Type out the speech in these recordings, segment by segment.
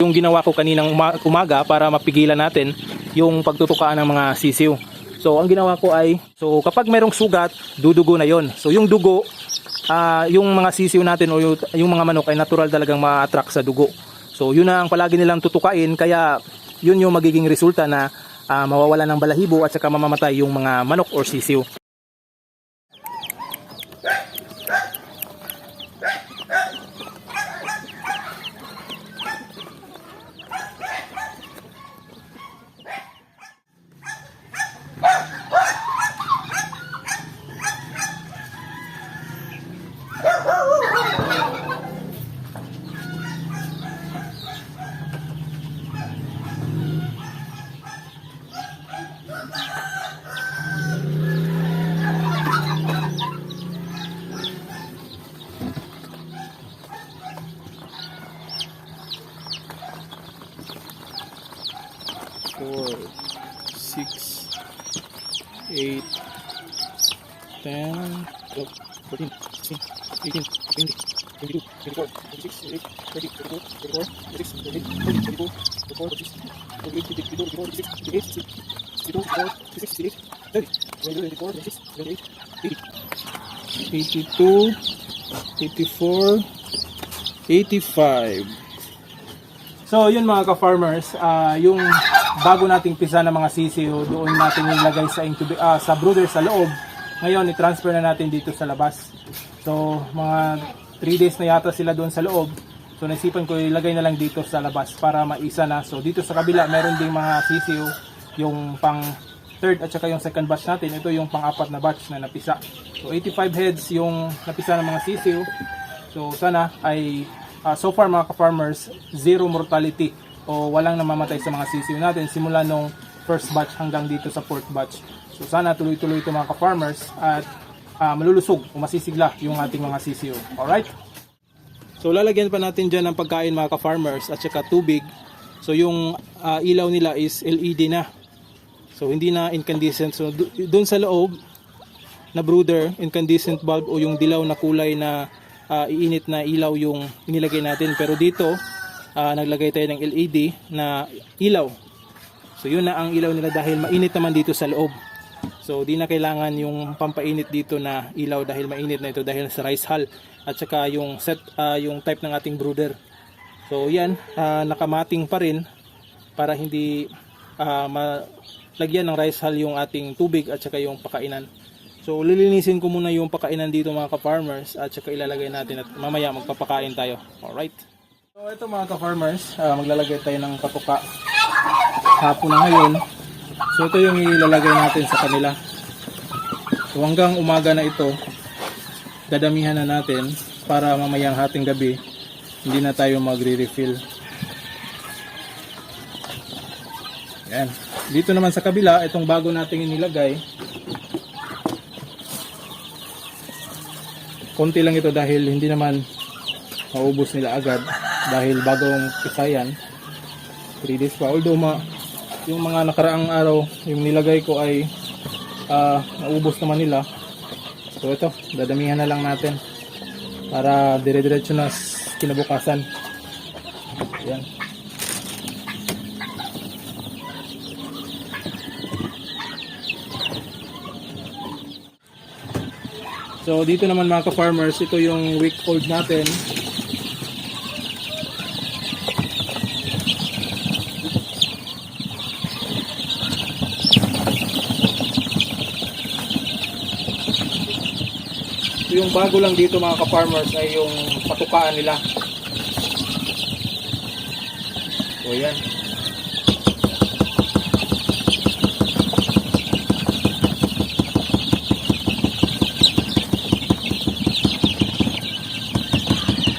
yung ginawa ko kaninang uma- umaga para mapigilan natin yung pagtutukaan ng mga sisiw. So ang ginawa ko ay so kapag merong sugat, dudugo na yon. So yung dugo ah, yung mga sisiw natin o yung, mga manok ay natural talagang ma-attract sa dugo. So yun na ang palagi nilang tutukain kaya yun yung magiging resulta na ah, mawawala ng balahibo at saka mamamatay yung mga manok or sisiw. four, six, eight, ten, twelve, fourteen, sixteen, eighteen, twenty, twenty-two, twenty-four, twenty-six, twenty-eight, thirty, thirty-four, thirty-four, thirty-six, thirty-eight, thirty, thirty-four, twenty-four, twenty-six, twenty-eight, eighty. Eighty-two, eighty-four, eighty-five. So, yun mga ka-farmers, ah, yung bago nating pisa ng mga sisiyo, doon natin ilagay sa incubi- ah, sa brooder sa loob. Ngayon, i-transfer na natin dito sa labas. So, mga 3 days na yata sila doon sa loob. So, naisipan ko ilagay na lang dito sa labas para maisa na. So, dito sa kabila, meron ding mga sisiyo, yung pang third at saka yung second batch natin. Ito yung pang-apat na batch na napisa. So, 85 heads yung napisa ng mga sisiyo. So sana ay ah, so far mga ka-farmers, zero mortality o walang namamatay sa mga sisiw natin simula nung first batch hanggang dito sa fourth batch. So sana tuloy-tuloy ito mga ka-farmers at ah, malulusog o masisigla yung ating mga sisiw. Alright? So lalagyan pa natin dyan ng pagkain mga ka-farmers at saka tubig. So yung ah, ilaw nila is LED na. So hindi na incandescent. So do- doon sa loob na brooder, incandescent bulb o yung dilaw na kulay na ah, iinit na ilaw yung inilagay natin. Pero dito, ah, naglagay tayo ng LED na ilaw. So yun na ang ilaw nila dahil mainit naman dito sa loob. So di na kailangan yung pampainit dito na ilaw dahil mainit na ito dahil sa rice hull at saka yung set ah, yung type ng ating brooder. So yan, ah, nakamating pa rin para hindi ah, malagyan ng rice hull yung ating tubig at saka yung pakainan. So lilinisin ko muna yung pakainan dito mga ka-farmers at saka ilalagay natin at mamaya magpapakain tayo. Alright? So ito mga ka-farmers, ah, maglalagay tayo ng katuka. Hapon na ngayon. So ito yung ilalagay natin sa kanila. So hanggang umaga na ito, dadamihan na natin para mamayang hating gabi hindi na tayo magre-refill. Yan. Dito naman sa kabila, itong bago nating inilagay, konti lang ito dahil hindi naman maubos nila agad dahil bagong pisayan 3 days pa although ma, yung mga nakaraang araw yung nilagay ko ay ah, naubos naman nila. So ito dadamihan na lang natin para dire-diretso na kinabukasan. Yan So dito naman mga ka-farmers, ito yung week old natin. Yung bago lang dito mga ka-farmers ay yung patukaan nila. So yan.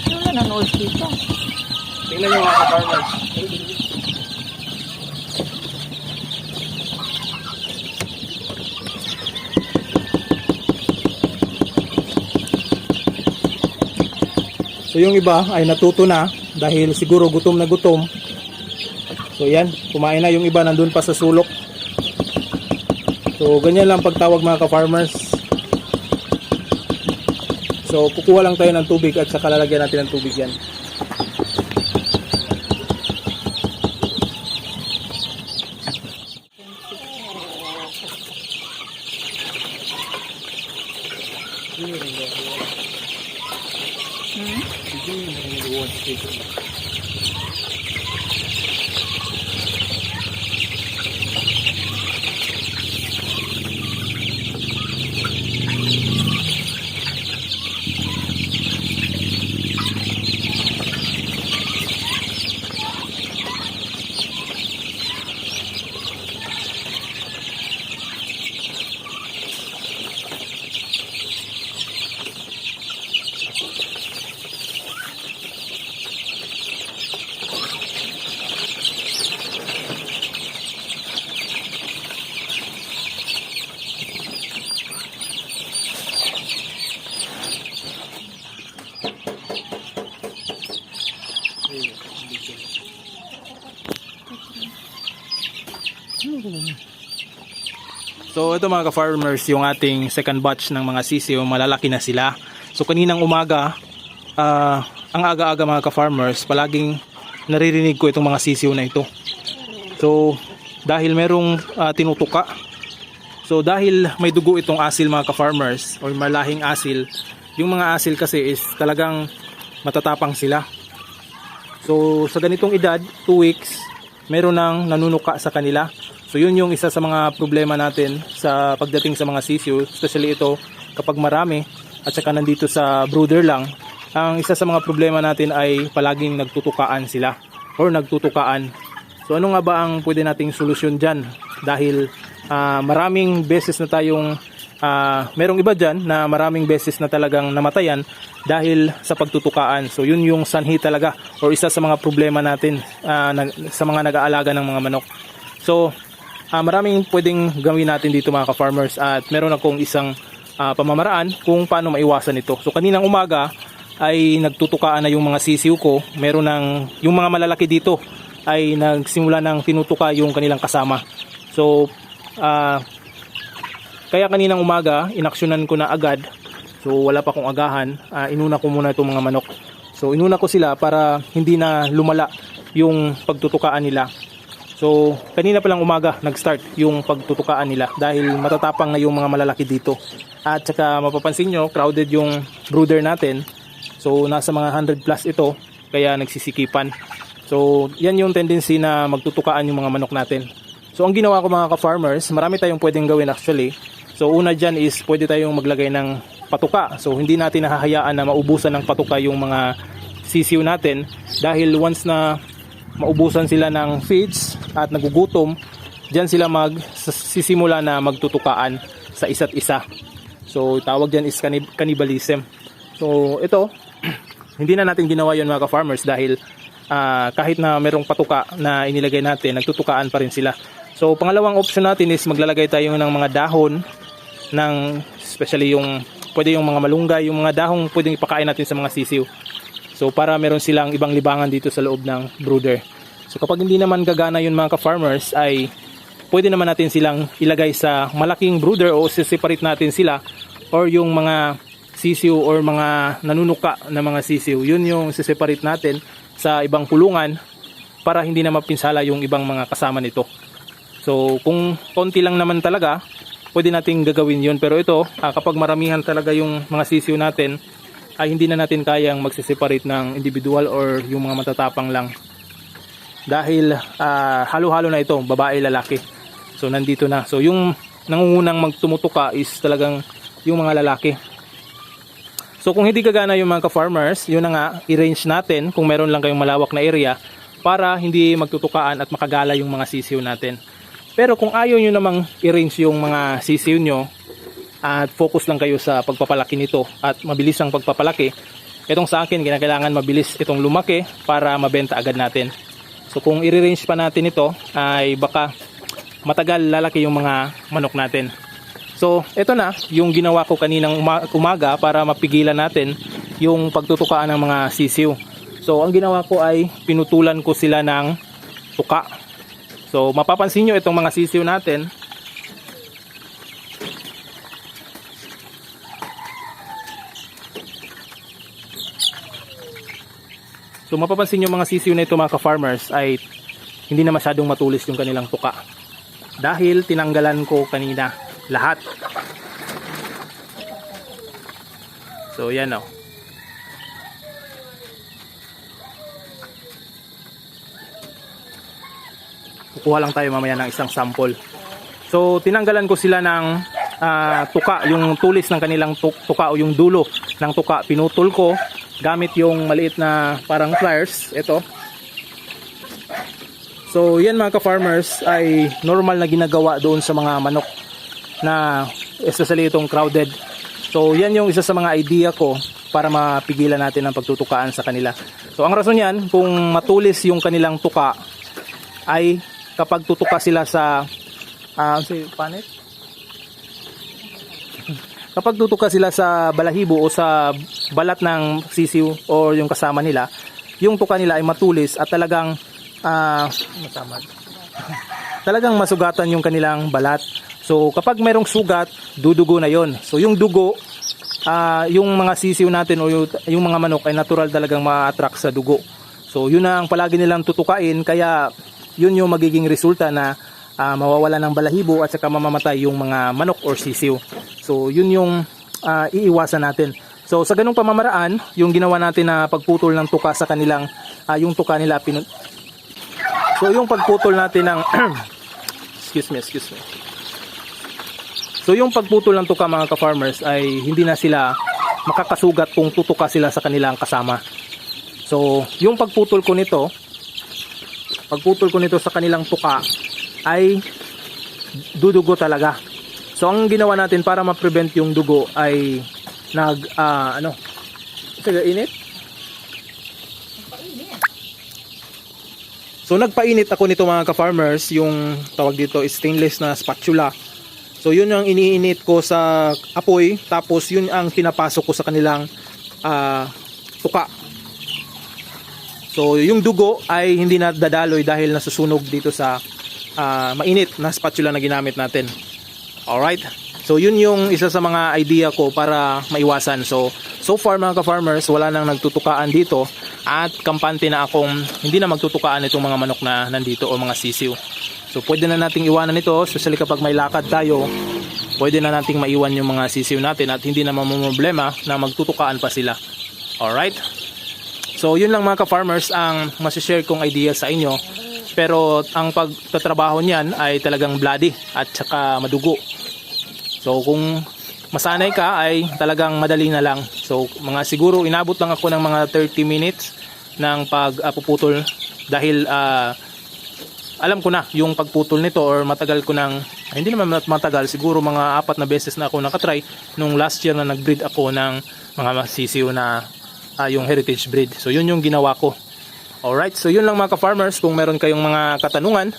Wala na noise dito. Tingnan nyo mga ka-farmers. So yung iba ay natuto na dahil siguro gutom na gutom. So yan, kumain na yung iba nandun pa sa sulok. So ganyan lang pagtawag mga ka-farmers. So kukuha lang tayo ng tubig at saka lalagyan natin ng tubig yan. Thank you. 嗯。你今天能给我 So ito mga ka-farmers, yung ating second batch ng mga sisiyo, malalaki na sila. So kaninang umaga, ah, ang aga-aga mga ka-farmers, palaging naririnig ko itong mga sisiyo na ito. So dahil merong ah, tinutuka, so dahil may dugo itong asil mga ka-farmers, or malahing asil, yung mga asil kasi is talagang matatapang sila. So sa ganitong edad, 2 weeks, meron nang nanunuka sa kanila. So yun yung isa sa mga problema natin sa pagdating sa mga sisiyo, especially ito kapag marami at saka nandito sa brooder lang. Ang isa sa mga problema natin ay palaging nagtutukaan sila or nagtutukaan. So ano nga ba ang pwede nating solusyon dyan? Dahil ah, maraming beses na tayong ah, merong iba dyan na maraming beses na talagang namatayan dahil sa pagtutukaan. So yun yung sanhi talaga or isa sa mga problema natin ah, nag- sa mga nag-aalaga ng mga manok. So ah, maraming pwedeng gawin natin dito mga ka-farmers at meron akong isang ah, pamamaraan kung paano maiwasan ito. So kaninang umaga ay nagtutukaan na yung mga sisiw ko. Meron ng yung mga malalaki dito ay nagsimula ng tinutuka yung kanilang kasama. So ah, kaya kaninang umaga, inaksyonan ko na agad. So wala pa akong agahan, ah, inuna ko muna itong mga manok. So inuna ko sila para hindi na lumala yung pagtutukaan nila. So kanina pa lang umaga nag-start yung pagtutukaan nila dahil matatapang na yung mga malalaki dito. At saka mapapansin nyo, crowded yung brooder natin. So nasa mga 100 plus ito, kaya nagsisikipan. So yan yung tendency na magtutukaan yung mga manok natin. So ang ginawa ko mga ka-farmers, marami tayong pwedeng gawin actually. So una dyan is pwede tayong maglagay ng patuka. So hindi natin nahahayaan na maubusan ng patuka yung mga sisiw natin dahil once na maubusan sila ng feeds at nagugutom, dyan sila magsisimula na magtutukaan sa isa't isa. So tawag dyan is cannibalism. So ito, hindi na natin ginawa yon mga ka-farmers dahil ah, kahit na merong patuka na inilagay natin, nagtutukaan pa rin sila. So pangalawang option natin is maglalagay tayo ng mga dahon ng especially yung pwede yung mga malunggay, yung mga dahong pwedeng ipakain natin sa mga sisiw. So para meron silang ibang libangan dito sa loob ng brooder. So kapag hindi naman gagana yun mga ka-farmers ay pwede naman natin silang ilagay sa malaking brooder o separate natin sila or yung mga sisiw or mga nanunuka na mga sisiw. Yun yung separate natin sa ibang kulungan para hindi na mapinsala yung ibang mga kasama nito. So kung konti lang naman talaga, pwede nating gagawin yun. Pero ito, ah, kapag maramihan talaga yung mga sisiw natin, ay hindi na natin kayang magsiseparate ng individual or yung mga matatapang lang. Dahil ah, halo-halo na ito, babae, lalaki. So nandito na. So yung nangungunang magtumutuka is talagang yung mga lalaki. So kung hindi gagana yung mga ka-farmers, yun na nga, i-range natin kung meron lang kayong malawak na area para hindi magtutukaan at makagala yung mga sisiw natin. Pero kung ayaw nyo namang i-range yung mga sisiw nyo at focus lang kayo sa pagpapalaki nito at mabilis ang pagpapalaki, itong sa akin, kinakailangan mabilis itong lumaki para mabenta agad natin. So kung i-range pa natin ito, ay baka matagal lalaki yung mga manok natin. So, ito na yung ginawa ko kaninang uma- umaga para mapigilan natin yung pagtutukaan ng mga sisiw. So, ang ginawa ko ay pinutulan ko sila ng tuka. So, mapapansin nyo itong mga sisiw natin. So mapapansin nyo mga sisiw na ito mga ka-farmers ay hindi na masyadong matulis yung kanilang tuka. Dahil tinanggalan ko kanina lahat. So yan o. Oh. Kukuha lang tayo mamaya ng isang sample. So tinanggalan ko sila ng uh, tuka, yung tulis ng kanilang tuka o yung dulo ng tuka. Pinutol ko gamit yung maliit na parang pliers. Ito. So yan mga ka-farmers ay normal na ginagawa doon sa mga manok na especially itong crowded. So yan yung isa sa mga idea ko para mapigilan natin ang pagtutukaan sa kanila. So ang rason yan, kung matulis yung kanilang tuka ay kapag tutuka sila sa ah si panet? Kapag tutuka sila sa balahibo o sa balat ng sisiw o yung kasama nila, yung tuka nila ay matulis at talagang ah masamad. talagang masugatan yung kanilang balat. So kapag merong sugat, dudugo na yon. So yung dugo, ah, yung mga sisiw natin o yung, yung mga manok ay natural talagang ma-attract sa dugo. So yun ang palagi nilang tutukain kaya yun yung magiging resulta na ah, mawawala ng balahibo at saka mamamatay yung mga manok or sisiw. So yun yung ah, iiwasan natin. So sa ganung pamamaraan, yung ginawa natin na pagputol ng tuka sa kanilang ah, yung tuka nila pinu- So yung pagputol natin ng excuse me, excuse me. So yung pagputol ng tuka mga ka-farmers ay hindi na sila makakasugat kung tutuka sila sa kanilang kasama. So yung pagputol ko nito, pagputol ko nito sa kanilang tuka ay dudugo talaga. So ang ginawa natin para ma-prevent yung dugo ay nag ah, ano? Sige, init? So nagpainit ako nito mga ka-farmers, yung tawag dito stainless na spatula. So yun ang iniinit ko sa apoy, tapos yun ang pinapasok ko sa kanilang ah, tuka. So yung dugo ay hindi na dadaloy dahil nasusunog dito sa ah, mainit na spatula na ginamit natin. Alright? So yun yung isa sa mga idea ko para maiwasan. So so far mga ka-farmers, wala nang nagtutukaan dito at kampante na akong hindi na magtutukaan itong mga manok na nandito o mga sisiw. So pwede na nating iwanan ito, especially kapag may lakad tayo, pwede na nating maiwan yung mga sisiw natin at hindi na mamumroblema na magtutukaan pa sila. Alright? So yun lang mga ka-farmers ang masishare kong idea sa inyo. Pero ang pagtatrabaho niyan ay talagang bloody at saka madugo. So kung masanay ka ay talagang madali na lang. So mga siguro inabot lang ako ng mga 30 minutes ng pagpuputol dahil ah, alam ko na yung pagputol nito or matagal ko nang ay, hindi naman mat- matagal siguro mga apat na beses na ako nakatry nung last year na nag-breed ako ng mga sisiw na ah, yung heritage breed. So yun yung ginawa ko. Alright, so yun lang mga ka-farmers. Kung meron kayong mga katanungan,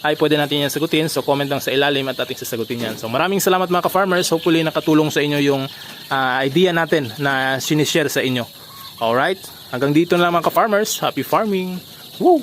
ay pwede natin yan sagutin. So comment lang sa ilalim at ating sasagutin yan. So maraming salamat mga ka-farmers. Hopefully nakatulong sa inyo yung ah, idea natin na sinishare sa inyo. Alright, hanggang dito na lang mga ka-farmers. Happy farming! Woo!